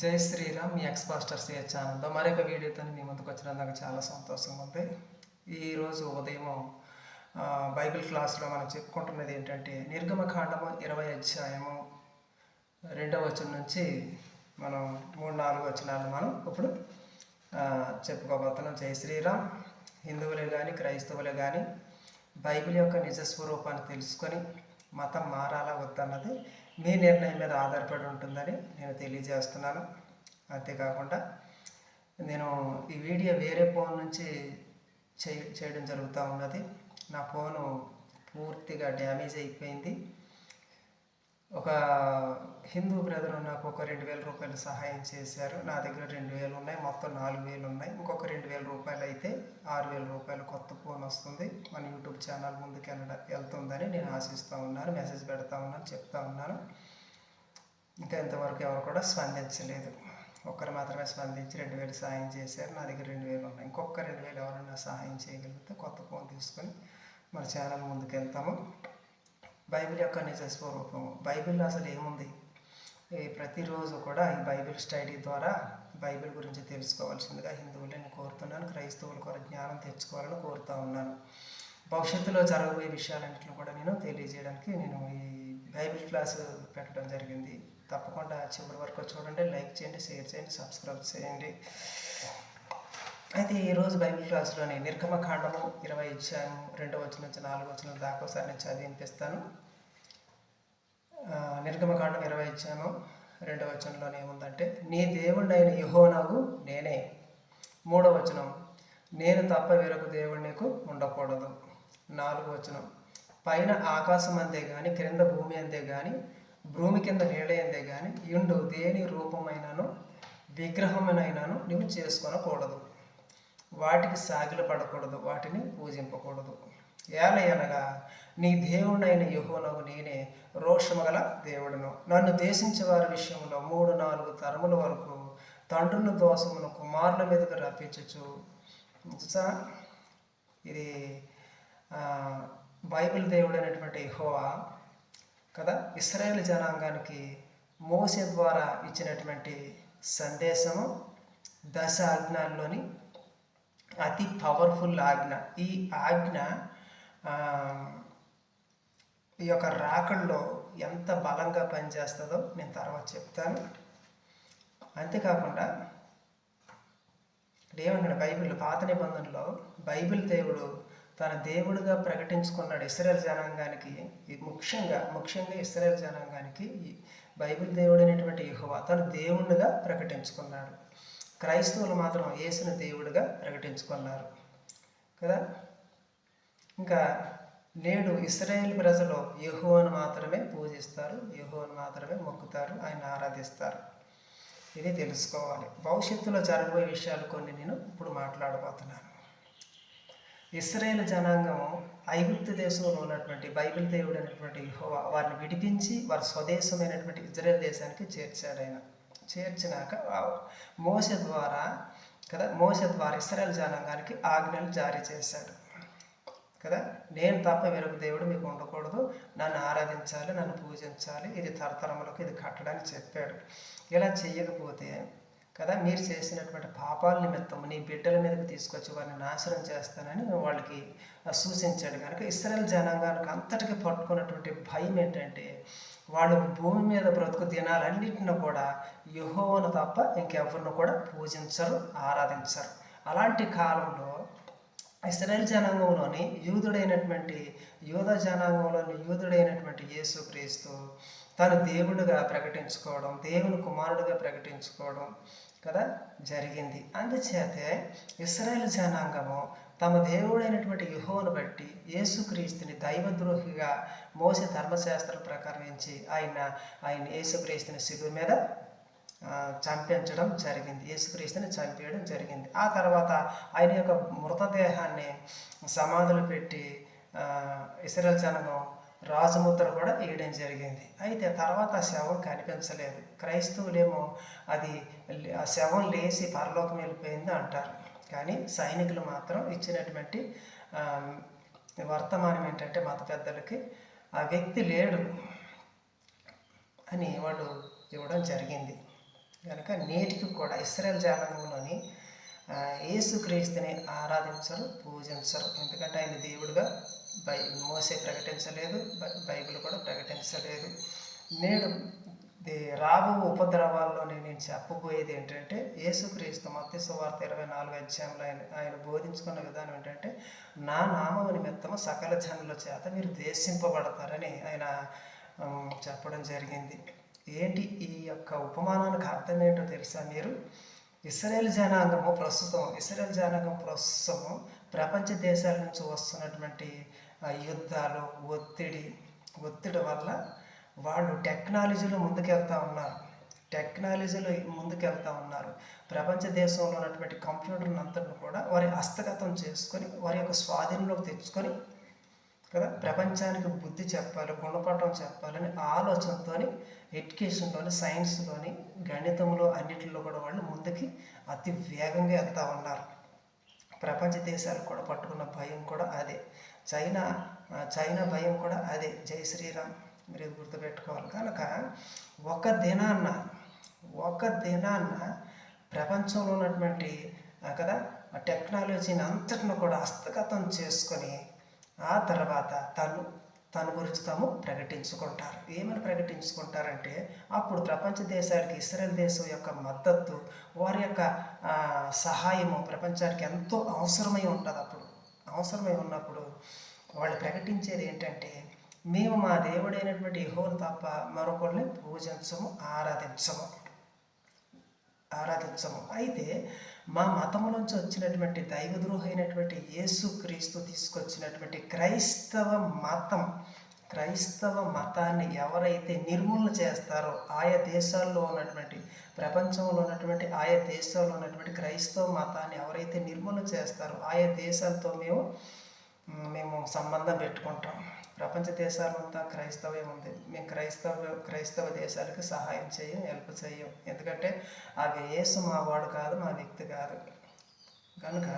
జై శ్రీరామ్ మీ ఎక్స్పాస్టర్ పాస్టర్ ఛానల్లో మరొక వీడియోతో మీ ముందుకు వచ్చిన నాకు చాలా సంతోషంగా ఉంది. ఈరోజు ఉదయం బైబిల్ క్లాస్లో మనం చెప్పుకుంటున్నది ఏంటంటే నిర్గమకాండము ఇరవై అధ్యాయము రెండవ వచనం నుంచి మనం మూడు నాలుగు వచనాలు మనం ఇప్పుడు చెప్పుకోబోతున్నాం. జై శ్రీరామ్. హిందువులే కానీ క్రైస్తవులే కానీ బైబిల్ యొక్క నిజస్వరూపాన్ని తెలుసుకొని మతం మారాలా వద్దన్నది మీ నిర్ణయం మీద ఆధారపడి ఉంటుందని నేను తెలియజేస్తున్నాను. అంతేకాకుండా నేను ఈ వీడియో వేరే ఫోన్ నుంచి చేయ చేయడం జరుగుతూ ఉన్నది. నా ఫోను పూర్తిగా డ్యామేజ్ అయిపోయింది. ఒక హిందూ బ్రదర్ నాకు ఒక రెండు వేల రూపాయలు సహాయం చేశారు. నా దగ్గర రెండు వేలు ఉన్నాయి మొత్తం నాలుగు వేలు ఉన్నాయి. ఇంకొక రెండు వేల రూపాయలు అయితే ఆరు వేల రూపాయలు కొత్త ఫోన్ వస్తుంది. మన యూట్యూబ్ ఛానల్ ముందుకు వెళ్ళ వెళ్తుందని నేను ఆశిస్తూ ఉన్నాను మెసేజ్ పెడతా ఉన్నాను చెప్తా ఉన్నాను. ఇంకా ఇంతవరకు ఎవరు కూడా స్పందించలేదు. ఒక్కరు మాత్రమే స్పందించి రెండు వేలు సహాయం చేశారు. నా దగ్గర రెండు వేలు ఉన్నాయి. ఇంకొక రెండు వేలు ఎవరైనా సహాయం చేయగలిగితే కొత్త ఫోన్ తీసుకొని మన ఛానల్ ముందుకు వెళ్తాము బైబిల్ యొక్క నిజ స్వరూపం బైబిల్లో అసలు ఏముంది? ప్రతిరోజు కూడా ఈ బైబిల్ స్టడీ ద్వారా బైబిల్ గురించి తెలుసుకోవాల్సిందిగా హిందువులని కోరుతున్నాను. క్రైస్తవులు కూడా జ్ఞానం తెచ్చుకోవాలని కోరుతూ ఉన్నాను. భవిష్యత్తులో జరగబోయే విషయాలన్నింటిని కూడా నేను తెలియజేయడానికి నేను ఈ బైబిల్ క్లాస్ పెట్టడం జరిగింది. తప్పకుండా చివరి వరకు చూడండి లైక్ చేయండి షేర్ చేయండి సబ్స్క్రైబ్ చేయండి. అయితే ఈరోజు బైబిల్ క్లాస్లోని నిర్గమకాండము ఇరవై ఇచ్చాను రెండవ వచ్చిన నుంచి నాలుగు వచ్చిన దాకా ఒకసారి నేను చదివినిపిస్తాను నిర్గమకాండం ఇరవై ఇచ్చాను రెండవ వచనంలో ఏముందంటే నీ దేవుడైన యహోనాగు నేనే. మూడవ వచనం నేను తప్ప వేరొక దేవుడు నీకు ఉండకూడదు. నాలుగు వచనం పైన ఆకాశం అందే కానీ క్రింద భూమి అందే కానీ భూమి కింద నీళ్ళ అందే కానీ ఇండు దేని రూపమైనను విగ్రహమైనను నువ్వు చేసుకొనకూడదు. వాటికి సాగిలు పడకూడదు వాటిని పూజింపకూడదు. ఏలయనగా నీ దేవుడైన యహోనకు నేనే రోషము గల దేవుడును. నన్ను దేశించే వారి విషయంలో మూడు నాలుగు తరముల వరకు తండ్రుల దోషమును కుమారుల మీదకు రప్పించచ్చు ఇది బైబిల్ దేవుడు అనేటువంటి కదా? ఇస్రాయేల్ జనాంగానికి మోసే ద్వారా ఇచ్చినటువంటి సందేశము దశ అజ్ఞాల్లోని అతి పవర్ఫుల్ ఆజ్ఞ. ఈ ఆజ్ఞ ఈ యొక్క రాకల్లో ఎంత బలంగా పనిచేస్తుందో నేను తర్వాత చెప్తాను. అంతేకాకుండా ఇక్కడ ఏమంటాడు బైబిల్ పాత నిబంధనలో బైబిల్ దేవుడు తన దేవుడుగా ప్రకటించుకున్నాడు ఇస్రాయల్ జనాంగానికి. ఈ ముఖ్యంగా ముఖ్యంగా ఇస్రాయల్ జనాంగానికి ఈ బైబిల్ దేవుడు అనేటువంటి యెహోవా తన దేవుడిగా ప్రకటించుకున్నాడు. క్రైస్తవులు మాత్రం యేసుని దేవుడిగా ప్రకటించుకున్నారు. కదా? ఇంకా నేడు ఇస్రాయేల్ ప్రజలు యెహోవాను మాత్రమే పూజిస్తారు యెహోవాను మాత్రమే మొక్కుతారు ఆయన ఆరాధిస్తారు. ఇది తెలుసుకోవాలి. భవిష్యత్తులో జరగబోయే విషయాలు కొన్ని నేను ఇప్పుడు మాట్లాడబోతున్నాను. ఇస్రాయేల్ జనాంగం ఐగుప్తు దేశంలో ఉన్నటువంటి బైబిల్ దేవుడు అనేటువంటి వారిని విడిపించి వారి స్వదేశమైనటువంటి ఇజ్రాయెల్ దేశానికి చేర్చాడు ఆయన. చేర్చినాక మోస ద్వారా కదా మోస ద్వారా ఇస్రాయల్ జనాంగానికి ఆజ్ఞలు జారీ చేశాడు. కదా నేను తప్ప వేరొక దేవుడు మీకు ఉండకూడదు. నన్ను ఆరాధించాలి నన్ను పూజించాలి. ఇది తరతరములకు ఇది కట్టడానికి చెప్పాడు. ఇలా చేయకపోతే కదా మీరు చేసినటువంటి పాపాల నిమిత్తం నీ బిడ్డల మీదకి తీసుకొచ్చి వారిని నాశనం చేస్తానని వాళ్ళకి సూచించాడు. కనుక ఇస్రాయల్ జనాంగానికి అంతటికి పట్టుకున్నటువంటి భయం ఏంటంటే వాళ్ళు భూమి మీద బ్రతుకు దినాలన్నింటిని కూడా యహోవను తప్ప ఇంకెవరిని కూడా పూజించరు ఆరాధించరు. అలాంటి కాలంలో ఇస్రాయల్ జనాంగంలోని యూదుడైనటువంటి యూద జనాంగంలోని యూదుడైనటువంటి యేసుక్రీస్తు తను దేవుడిగా ప్రకటించుకోవడం దేవుని కుమారుడుగా ప్రకటించుకోవడం కదా జరిగింది. అందుచేతే ఇస్రాయల్ జనాంగము తమ దేవుడైనటువంటి యుహోను బట్టి యేసుక్రీస్తుని దైవద్రోహిగా మోసి ధర్మశాస్త్రం ప్రకారంంచి ఆయన ఆయన యేసుక్రీస్తుని శిబిరం మీద చంపించడం జరిగింది. యేసుక్రీస్తుని చంపేయడం జరిగింది. ఆ తర్వాత ఆయన యొక్క మృతదేహాన్ని సమాధులు పెట్టి ఆ, ఇస్రాయల్ జనగం రాజముద్ర కూడా వేయడం జరిగింది. అయితే తర్వాత శవం కనిపించలేదు. క్రైస్తవులేమో అది ఆ శవం లేచి పరలోకం వెళ్ళిపోయింది అంటారు. కానీ సైనికులు మాత్రం ఇచ్చినటువంటి వర్తమానం ఏంటంటే మత పెద్దలకి ఆ వ్యక్తి లేడు అని వాళ్ళు ఇవ్వడం జరిగింది. కనుక నేటికి కూడా ఇస్రాయల్ జానంలోని ఏసుక్రీస్తుని యేసుక్రీస్తుని ఆరాధించరు పూజించరు. ఎందుకంటే ఆయన దేవుడిగా బై మోసే ప్రకటించలేదు బై- బైబిల్ కూడా ప్రకటించలేదు. నేడు రాబో ఉపద్రవాల్లో నేను చెప్పబోయేది ఏంటంటే యేసుక్రీస్తు మత్తి సువార్త ఇరవై నాలుగు అధ్యాయంలో ఆయన ఆయన బోధించుకున్న విధానం ఏంటంటే నా నామము నిమిత్తము సకల జనుల చేత మీరు ద్వేషింపబడతారని ఆయన చెప్పడం జరిగింది. ఏంటి ఈ యొక్క ఉపమానానికి అర్థం ఏంటో తెలుసా మీరు? ఇస్రాయేల్ జనాంగము ప్రస్తుతం ఇస్రాయేల్ జనాంగం ప్రస్తుతము ప్రపంచ దేశాల నుంచి వస్తున్నటువంటి యుద్ధాలు ఒత్తిడి ఒత్తిడి వల్ల వాళ్ళు టెక్నాలజీలో ముందుకెళ్తా ఉన్నారు. టెక్నాలజీలో ముందుకెళ్తా ఉన్నారు. ప్రపంచ దేశంలో ఉన్నటువంటి కంప్యూటర్ని అంతటిని కూడా వారి హస్తగతం చేసుకొని వారి యొక్క స్వాధీనంలోకి తెచ్చుకొని కదా ప్రపంచానికి బుద్ధి చెప్పాలి గుణపాఠం చెప్పాలని ఆలోచనతోని ఎడ్యుకేషన్లోని సైన్స్లోని గణితంలో అన్నిటిలో కూడా వాళ్ళు ముందుకి అతి వేగంగా వెళ్తూ ఉన్నారు. ప్రపంచ దేశాలు కూడా పట్టుకున్న భయం కూడా అదే. చైనా చైనా భయం కూడా అదే. జై శ్రీరామ్. మీరు ఇది గుర్తుపెట్టుకోవాలి. కనుక ఒక దినాన్న ఒక దినాన్న ప్రపంచంలో ఉన్నటువంటి కదా ఆ టెక్నాలజీని అంతటిని కూడా హస్తగతం చేసుకొని ఆ తర్వాత తను తన గురించి తాము ప్రకటించుకుంటారు. ఏమని ప్రకటించుకుంటారంటే అప్పుడు ప్రపంచ దేశాలకి ఇస్రాయల్ దేశం యొక్క మద్దతు వారి యొక్క సహాయము ప్రపంచానికి ఎంతో అవసరమై ఉంటుంది అప్పుడు. అవసరమై ఉన్నప్పుడు వాళ్ళు ప్రకటించేది ఏంటంటే మేము మా దేవుడైనటువంటి యహోను తప్ప మరొకరిని పూజించము ఆరాధించము. ఆరాధించము. అయితే మా మతము నుంచి వచ్చినటువంటి దైవద్రోహైనటువంటి యేసుక్రీస్తు తీసుకొచ్చినటువంటి క్రైస్తవ మతం క్రైస్తవ మతాన్ని ఎవరైతే నిర్మూలన చేస్తారో ఆయా దేశాల్లో ఉన్నటువంటి ప్రపంచంలో ఉన్నటువంటి ఆయా దేశాల్లో ఉన్నటువంటి క్రైస్తవ మతాన్ని ఎవరైతే నిర్మూలన చేస్తారో ఆయా దేశాలతో మేము మేము సంబంధం పెట్టుకుంటాం. ప్రపంచ దేశాలంతా క్రైస్తవే ఉంది మేము క్రైస్తవ క్రైస్తవ దేశాలకు సహాయం చేయం హెల్ప్ చేయం. ఎందుకంటే అవి యేసు మా వాడు కాదు మా వ్యక్తి కాదు. కనుక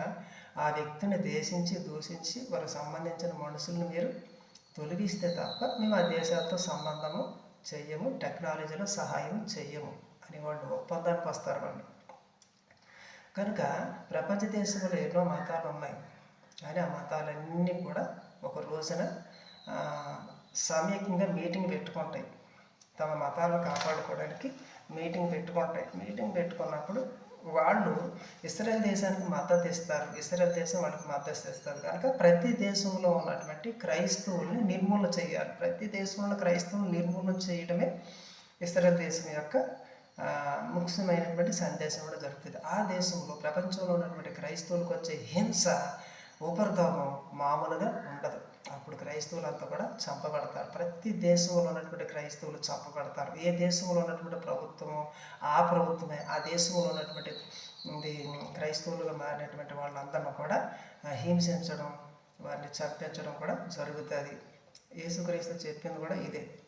ఆ వ్యక్తిని దేశించి దూషించి వారికి సంబంధించిన మనుషులను మీరు తొలగిస్తే తప్ప మేము ఆ దేశాలతో సంబంధము చెయ్యము టెక్నాలజీలో సహాయం చెయ్యము అని వాళ్ళు ఒప్పందానికి వస్తారు వాళ్ళు. కనుక ప్రపంచ దేశంలో ఎన్నో మతాలు ఉన్నాయి కానీ ఆ మతాలన్నీ కూడా ఒక రోజున ఆ, సమీకంగా మీటింగ్ పెట్టుకుంటాయి. తమ మతాలను కాపాడుకోవడానికి మీటింగ్ పెట్టుకుంటాయి. మీటింగ్ పెట్టుకున్నప్పుడు వాళ్ళు ఇస్రాయల్ దేశానికి మద్దతు ఇస్తారు. ఇస్రాయల్ దేశం వాళ్ళకి మద్దతు ఇస్తారు. కనుక ప్రతి దేశంలో ఉన్నటువంటి క్రైస్తవుల్ని నిర్మూలన చేయాలి. ప్రతి దేశంలో క్రైస్తవులు నిర్మూలన చేయడమే ఇస్రాయల్ దేశం యొక్క ముఖ్యమైనటువంటి సందేశం కూడా జరుగుతుంది ఆ దేశంలో ప్రపంచంలో ఉన్నటువంటి క్రైస్తవులకు వచ్చే హింస ఉపరితమం మామూలుగా ఉండదు. అప్పుడు క్రైస్తవులంతా కూడా చంపబడతారు. ప్రతి దేశంలో ఉన్నటువంటి క్రైస్తవులు చంపబడతారు. ఏ దేశంలో ఉన్నటువంటి ప్రభుత్వము ఆ ప్రభుత్వమే. ఆ దేశంలో ఉన్నటువంటి ఇది క్రైస్తవులుగా మారినటువంటి వాళ్ళందరినీ కూడా హింసించడం వారిని చంపించడం కూడా జరుగుతుంది. యేసుక్రీస్తు చెప్పింది కూడా ఇదే.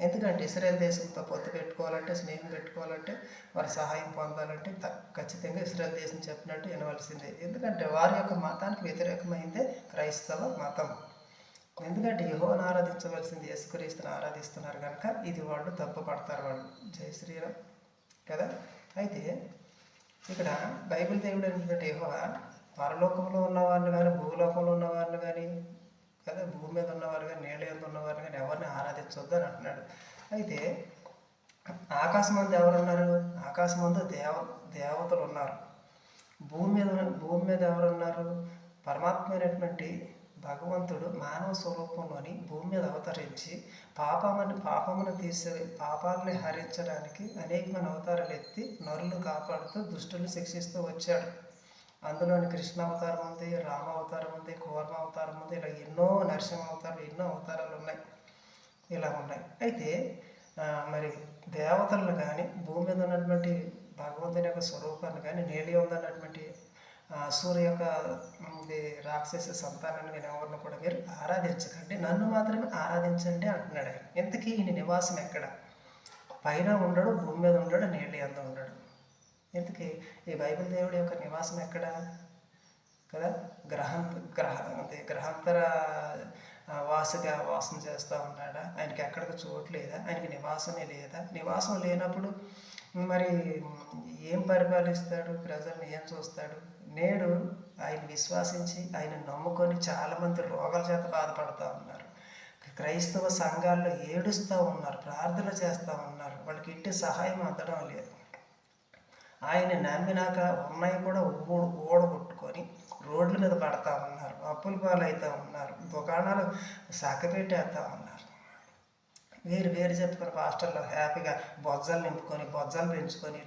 ఎందుకంటే ఇస్రాయల్ దేశంతో పొత్తు పెట్టుకోవాలంటే స్నేహం పెట్టుకోవాలంటే వారి సహాయం పొందాలంటే త- ఖచ్చితంగా ఇస్రాయల్ దేశం చెప్పినట్టు వినవలసిందే. ఎందుకంటే వారి యొక్క మతానికి వ్యతిరేకమైందే క్రైస్తవ మతం. ఎందుకంటే యహోను ఆరాధించవలసింది యేసుక్రీస్తుని ఆరాధిస్తున్నారు కనుక ఇది వాళ్ళు తప్పుపడతారు వాళ్ళు. జై శ్రీరామ్. కదా? అయితే ఇక్కడ బైబిల్ దేవుడు అయినటువంటి యెహోవా పరలోకంలో ఉన్న ఉన్నవారిని కానీ భూలోకంలో ఉన్న ఉన్నవారిని కానీ కదా భూమి మీద ఉన్నవారు కానీ నీళ్ళ మీద ఉన్నవారు కానీ ఎవరిని అంటున్నాడు అయితే ఆకాశం అందు ఎవరున్నారు? ఆకాశం అందు దేవ దేవతలు ఉన్నారు భూమి మీద భూమి మీద ఎవరున్నారు? పరమాత్మైనటువంటి భగవంతుడు మానవ స్వరూపంలోని భూమి మీద అవతరించి పాపమని పాపమును తీసే పాపాలని హరించడానికి అనేకమైన అవతారాలు ఎత్తి నరులు కాపాడుతూ దుష్టులను శిక్షిస్తూ వచ్చాడు. అందులోని కృష్ణ అవతారం ఉంది రామ అవతారం ఉంది కూర్మ అవతారం ఉంది ఇలా ఎన్నో నరసింహ అవతారాలు ఎన్నో అవతారాలు ఉన్నాయి. ఇలా ఉన్నాయి. అయితే మరి దేవతలను కానీ భూమి మీద ఉన్నటువంటి భగవంతుని యొక్క స్వరూపాన్ని కానీ నేలి ఉందన్నటువంటి సూర్య యొక్క రాక్షస సంతానాన్ని కానీ ఎవరిని కూడా మీరు ఆరాధించకండి. నన్ను మాత్రమే ఆరాధించండి అంటున్నాడు ఆయన. ఇంతకీ ఈయన నివాసం ఎక్కడ? పైన ఉండడు భూమి మీద ఉండడు నీళ్ళ అంత ఉండడు. ఇంతకీ ఈ బైబిల్ దేవుడి యొక్క నివాసం ఎక్కడ? కదా? గ్రహాంత గ్రహ అదే గ్రహాంతర వాసగా వాసం చేస్తూ ఉన్నాడా? ఆయనకి ఎక్కడికి చోటు లేదా? ఆయనకి నివాసమే లేదా? నివాసం లేనప్పుడు మరి ఏం పరిపాలిస్తాడు? ప్రజల్ని ఏం చూస్తాడు? నేడు ఆయన విశ్వాసించి ఆయన నమ్ముకొని చాలామంది రోగాల చేత బాధపడుతూ ఉన్నారు. క్రైస్తవ సంఘాల్లో ఏడుస్తూ ఉన్నారు ప్రార్థన చేస్తూ ఉన్నారు. వాళ్ళకి ఇంటి సహాయం అందడం లేదు. ఆయన నమ్మినాక ఉన్నాయి కూడా ఊడ ఊడగొట్టుకొని రోడ్ల మీద పడతా ఉన్నారు అప్పుల పాలవుతూ ఉన్నారు దుకాణాలు సక్కపెట్టేస్తూ ఉన్నారు. వేరు వేరు చెప్పుకొని హాస్టల్లో హ్యాపీగా బొజ్జలు నింపుకొని బొజ్జలు పెంచుకొని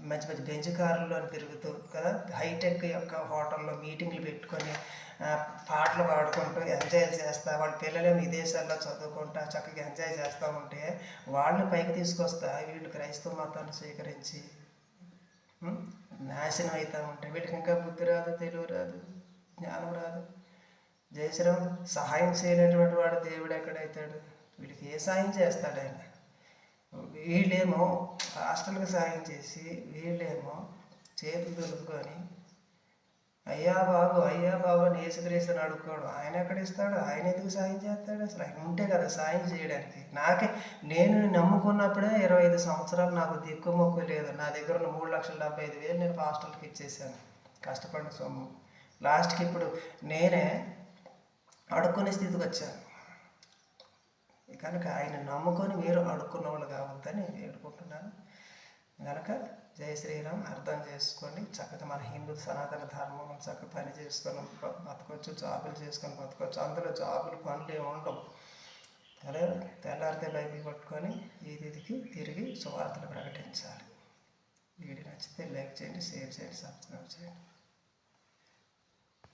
మంచి మంచి బెంచ్ కారుల్లో తిరుగుతూ కదా హైటెక్ యొక్క హోటల్లో మీటింగ్లు పెట్టుకొని పాటలు పాడుకుంటూ ఎంజాయ్ చేస్తా వాళ్ళ పిల్లలేమో విదేశాల్లో చదువుకుంటా చక్కగా ఎంజాయ్ చేస్తూ ఉంటే వాళ్ళని పైకి తీసుకొస్తా వీళ్ళు క్రైస్తవ మతాన్ని స్వీకరించి నాశనం అవుతూ ఉంటాయి. వీళ్ళకి ఇంకా బుద్ధి రాదు తెలివి రాదు జ్ఞానం రాదు. జయశ్రామ్ సహాయం చేయలేనటువంటి వాడు దేవుడు ఎక్కడైతాడు? వీళ్ళకి ఏ సాయం చేస్తాడు ఆయన? వీళ్ళేమో హాస్టల్కి సాయం చేసి వీళ్ళేమో చేతులు దొరుకుని అయ్యా బాబు అయ్యా బాబు అని ఏసుక్రీస్తుని అడుక్కోడు ఆయన ఎక్కడ ఇస్తాడు? ఆయన ఎందుకు సాయం చేస్తాడు? అసలు ఆయన ఉంటే కదా సాయం చేయడానికి. నాకే నేను నమ్ముకున్నప్పుడే ఇరవై ఐదు సంవత్సరాలు నాకు దిక్కు మొక్కు లేదు. నా దగ్గర ఉన్న మూడు లక్షల డెబ్బై ఐదు వేలు నేను హాస్టల్కి ఇచ్చేసాను. కష్టపడిన సొమ్ము. లాస్ట్కి ఇప్పుడు నేనే అడుక్కునే స్థితికి వచ్చాను. కనుక ఆయన నమ్ముకొని మీరు అడుక్కున్న వాళ్ళు కావద్దని వేడుకుంటున్నాను కనుక జై శ్రీరామ్ అర్థం చేసుకొని చక్కగా మన హిందూ సనాతన ధర్మం చక్కగా పని చేసుకొని బతకొచ్చు జాబులు చేసుకొని బతకొచ్చు. అందులో జాబులు పనులు ఏమి ఉండవు. అదే తెల్లారితే బైబిల్ పట్టుకొని ఈదికి తిరిగి సువార్తలు ప్రకటించాలి. వీడియో నచ్చితే లైక్ చేయండి షేర్ చేయండి సబ్స్క్రైబ్ చేయండి.